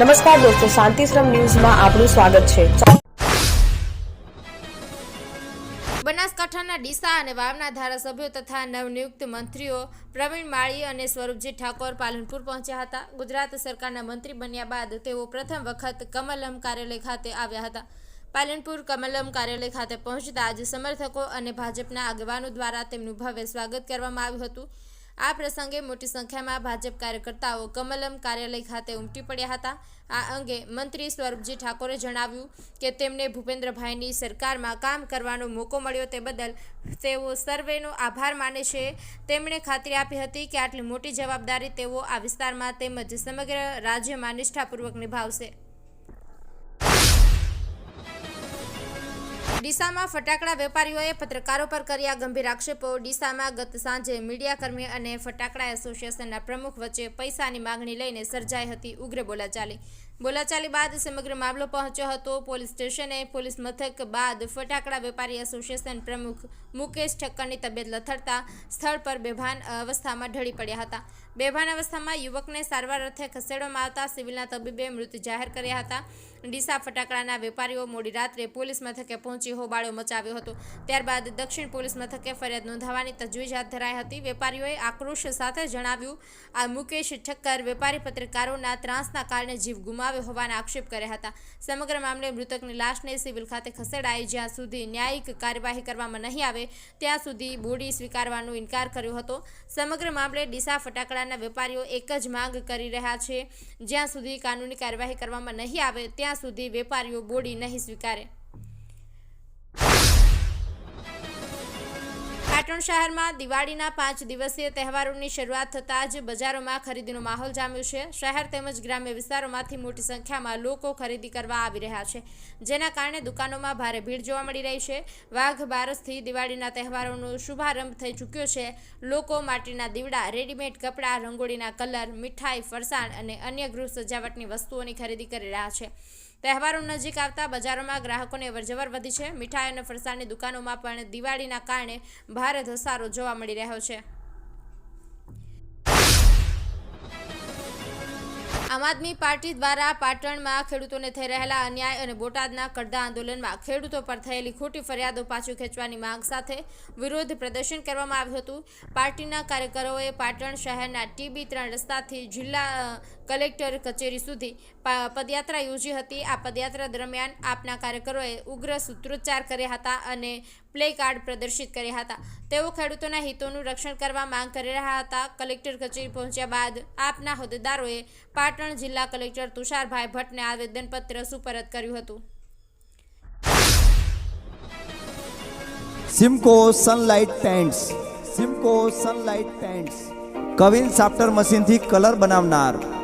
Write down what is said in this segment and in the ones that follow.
નમસ્કાર દોસ્તો શાંતિશ્રમ ન્યૂઝમાં આપનું સ્વાગત છે. બનાસકાંઠાના ડીસા અને વાવના ધારાસભ્યો તથા નવનિયુક્ત મંત્રીઓ પ્રવીણ માળી અને સ્વરૂપજી ઠાકોર પાલનપુર પહોંચ્યા હતા. ગુજરાત સરકારના મંત્રી બન્યા બાદ તેઓ પ્રથમ વખત કમલમ કાર્યાલય ખાતે આવ્યા હતા. પાલનપુર કમલમ કાર્યાલય ખાતે પહોંચતા આજે સમર્થકો અને ભાજપના આગેવાનો દ્વારા તેમનું ભવ્ય સ્વાગત કરવામાં આવ્યું હતું. આ પ્રસંગે મોટી સંખ્યામાં ભાજપ કાર્યકર્તાઓ કમલમ કાર્યાલય ખાતે ઉમટી પડ્યા હતા. આ અંગે મંત્રી સ્વરૂપજી ઠાકોરે જણાવ્યું કે તેમને ભૂપેન્દ્રભાઈની સરકારમાં કામ કરવાનો મોકો મળ્યો તે બદલ તેઓ સર્વેનો આભાર માને છે. તેમણે ખાતરી આપી હતી કે આટલી મોટી જવાબદારી તેઓ આ વિસ્તારમાં તેમજ સમગ્ર રાજ્યમાં નિષ્ઠાપૂર્વક નિભાવશે. ડીસામાં ફટાકડા વેપારીઓએ પત્રકારો પર કર્યા ગંભીર આક્ષેપો. ડીસામાં ગત સાંજે મીડિયાકર્મી અને ફટાકડા એસોસિએશનના પ્રમુખ વચ્ચે પૈસાની માંગણી લઈને સર્જાઈ હતી. ઉગ્ર બોલાચાલી. બોલાચાલી બાદ સમગ્ર મામલો પહોંચ્યો હતો. પોલીસ સ્ટેશને પોલીસ મથક બાદ ફટાકડા વેપારી એસોસિએશન પ્રમુખ મુકેશ ઠક્કરની તબિયત લથડતા સ્થળ પર બેભાન અવસ્થામાં ઢળી પડ્યા હતા. બેભાન અવસ્થામાં યુવકને સારવાર અર્થે ખસેડવામાં આવતા સિવિલના તબીબે મૃત જાહેર કર્યા હતા. ડીસા ફટાકડાના વેપારીઓ મોડી રાત્રે પોલીસ મથકે પહોંચી હોબાળો મચાવ્યો હતો. ત્યારબાદ દક્ષિણ પોલીસ મથકે ફરિયાદ નોંધાવવાની તજવીજ હાથ ધરાઈ હતી. વેપારીઓએ આક્રોશ સાથે જણાવ્યું, આ મુકેશ ઠક્કર વેપારી પત્રકારોના ત્રાસના કારણે જીવ ગુમાવ્યો હોવાના આક્ષેપ કર્યા હતા. સમગ્ર મામલે મૃતકની લાશને સિવિલ ખાતે ખસેડાઈ જ્યાં સુધી ન્યાયિક કાર્યવાહી કરવામાં નહીં આવે, ત્યાં સુધી બોડી સ્વીકારવાનો ઇનકાર કર્યો હતો. સમગ્ર મામલે ડીસા ફટાકડાના વેપારીઓ એક જ માંગ કરી રહ્યા છે. જ્યાં સુધી કાનૂની કાર્યવાહી કરવામાં નહીં આવે, ત્યાં સુધી વેપારીઓ બોડી નહીં સ્વીકારે. પાટણ શહેરમાં દિવાળીના પાંચ દિવસીય તહેવારોની શરૂઆત થતાં જ બજારોમાં ખરીદીનો માહોલ જામ્યો છે. શહેર તેમજ ગ્રામ્ય વિસ્તારોમાંથી મોટી સંખ્યામાં લોકો ખરીદી કરવા આવી રહ્યા છે. જેના કારણે દુકાનોમાં ભારે ભીડ જોવા મળી રહી છે. વાઘ બારસથી દિવાળીના તહેવારોનો શુભારંભ થઈ ચૂક્યો છે. લોકો માટીના દીવડા, રેડીમેડ કપડાં, રંગોળીના કલર, મીઠાઈ, ફરસાણ અને અન્ય ગૃહ સજાવટની વસ્તુઓની ખરીદી કરી રહ્યા છે. તહેવારો નજીક આવતા બજારોમાં ગ્રાહકોની અવરજવર વધી છે. મીઠાઈ અને ફરસાણની દુકાનોમાં પણ દિવાળીના કારણે ભારે ધસારો જોવા મળી રહ્યો છે. આમ આદમી પાર્ટી દ્વારા પાટણમાં ખેડૂતોને થઈ રહેલા અન્યાય અને બોટાદના કડદા આંદોલનમાં ખેડૂતો પર થયેલી ખોટી ફરિયાદો પાછું ખેંચવાની માંગ સાથે વિરોધ પ્રદર્શન કરવામાં આવ્યું હતું. પાર્ટીના કાર્યકરોએ પાટણ શહેરના ટીબી ત્રણ રસ્તાથી જિલ્લા કલેક્ટર કચેરી સુધી પદયાત્રા યોજી હતી. આ પદયાત્રા દરમિયાન આપના કાર્યકરોએ ઉગ્ર સૂત્રોચ્ચાર કર્યા હતા અને પ્લે કાર્ડ પ્રદર્શિત કર્યા હતા. તેઓ ખેડૂતોના હિતોનું રક્ષણ કરવા માંગ કરી રહ્યા હતા. કલેક્ટર કચેરી પહોંચ્યા બાદ આપના હોદ્દેદારોએ પાટણ જિલ્લા કલેક્ટર તુષારભાઈ ભટ્ટને આવેદનપત્ર સુપરત કર્યું હતું. Simco Sunlight Paints Simco Sunlight Paints queen સાફ્ટર મશીનથી કલર બનાવનાર.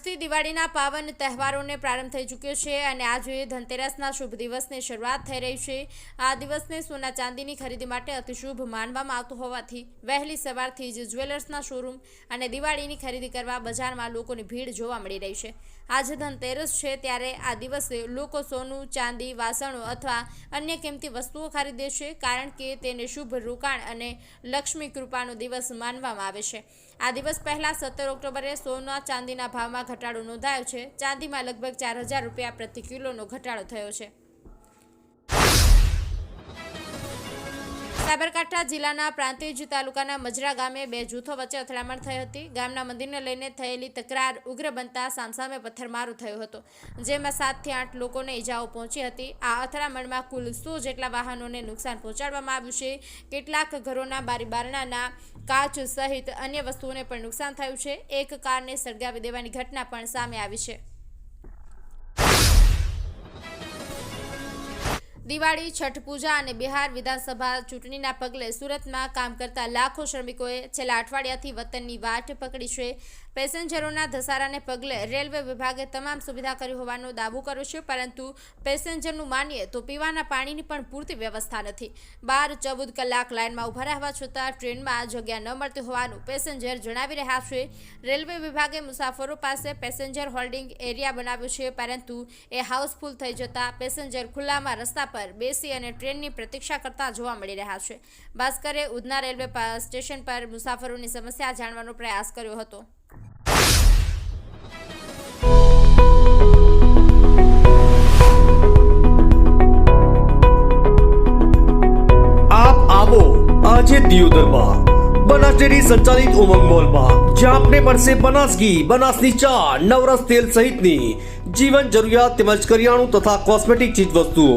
આજથી દિવાળીના પાવન તહેવારોને પ્રારંભ થઈ ચૂક્યો છે અને આજે ધનતેરસના શુભ દિવસની શરૂઆત થઈ રહી છે. આ દિવસને સોના ચાંદીની ખરીદી માટે અતિશુભ માનવામાં આવતું હોવાથી વહેલી સવારથી જ જ્વેલર્સના શોરૂમ અને દિવાળીની ખરીદી કરવા બજારમાં લોકોની ભીડ જોવા મળી રહી છે. આજે ધનતેરસ છે ત્યારે આ દિવસે લોકો સોનું, ચાંદી, વાસણો અથવા અન્ય કિંમતી વસ્તુઓ ખરીદે છે, કારણ કે તેને શુભ રોકાણ અને લક્ષ્મી કૃપાનો દિવસ માનવામાં આવે છે. આ દિવસ પહેલા સત્તર ઓક્ટોબરે સોના ચાંદીના ભાવમાં ઘટાડો નોંધાયો છે. ચાંદીમાં લગભગ ચાર રૂપિયા પ્રતિ કિલોનો ઘટાડો થયો છે. સાબરકાંઠા જિલ્લાના પ્રાંતિજ તાલુકાના મજરા ગામે બે જૂથો વચ્ચે અથડામણ થઈ હતી. ગામના મંદિરને લઈને થયેલી તકરાર ઉગ્ર બનતા સામસામે પથ્થરમારો થયો હતો, જેમાં સાતથી આઠ લોકોને ઈજાઓ પહોંચી હતી. આ અથડામણમાં કુલ સો જેટલા વાહનોને નુકસાન પહોંચાડવામાં આવ્યું છે. કેટલાક ઘરોના બારી બારણાના કાચ સહિત અન્ય વસ્તુઓને પણ નુકસાન થયું છે. એક કારને સળગાવી દેવાની ઘટના પણ સામે આવી છે. દિવાળી, છઠ પૂજા અને બિહાર વિધાનસભા ચૂંટણીના પગલે સુરતમાં કામ કરતા લાખો શ્રમિકોએ છેલ્લા અઠવાડિયાથી વતનની વાટ પકડી છે. પેસેન્જરોના ધસારાને પગલે રેલવે વિભાગે તમામ સુવિધા કરી હોવાનો દાવો કર્યો છે, પરંતુ પેસેન્જરનું માનીએ તો પીવાના પાણીની પણ પૂરતી વ્યવસ્થા નથી. બાર, ચૌદ કલાક લાઇનમાં ઊભા રહેવા છતાં ટ્રેનમાં જગ્યા ન મળતી હોવાનું પેસેન્જર જણાવી રહ્યા છે. રેલવે વિભાગે મુસાફરો પાસે પેસેન્જર હોલ્ડિંગ એરિયા બનાવ્યો છે, પરંતુ એ હાઉસફુલ થઈ જતા પેસેન્જર ખુલ્લામાં રસ્તા પર બેસી અને ટ્રેનની પ્રતીક્ષા કરતા જોવા મળી રહ્યા છે. ભાસ્કરે ઉધના રેલવે સ્ટેશન પર મુસાફરોની સમસ્યા જાણવાનો પ્રયાસ કર્યો હતો. આજે દિયોદરમાં. બનાસ ડેરી સંચાલિત ઉમંગ મોલમાં, જ્યાં આપને મળશે બનાસ ઘી બનાસની ચા, નવરસ તેલ સહિતની જીવન જરૂરિયાત તેમજ કરિયાણું તથા કોસ્મેટિક ચીજ વસ્તુઓ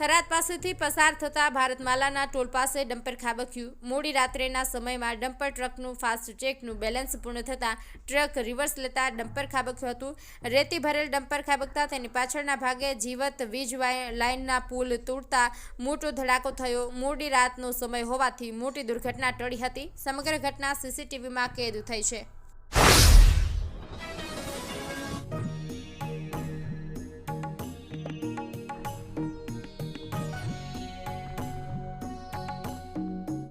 થરાદ પાસેથી પસાર થતા ભારતમાલાના ટોલ પાસે ડમ્પર ખાબક્યું. મોડી રાત્રેના સમયમાં ડમ્પર ટ્રકનું ફાસ્ટ ચેકનું બેલેન્સ પૂર્ણ થતાં ટ્રક રિવર્સ લેતા ડમ્પર ખાબક્યું હતું. રેતી ભરેલ ડમ્પર ખાબકતા તેની પાછળના ભાગે જીવત વીજ લાઇનના પુલ તૂટતા મોટો ધડાકો થયો. મોડી રાતનો સમય હોવાથી મોટી દુર્ઘટના ટળી હતી. સમગ્ર ઘટના સીસીટીવીમાં કેદ થઈ છે.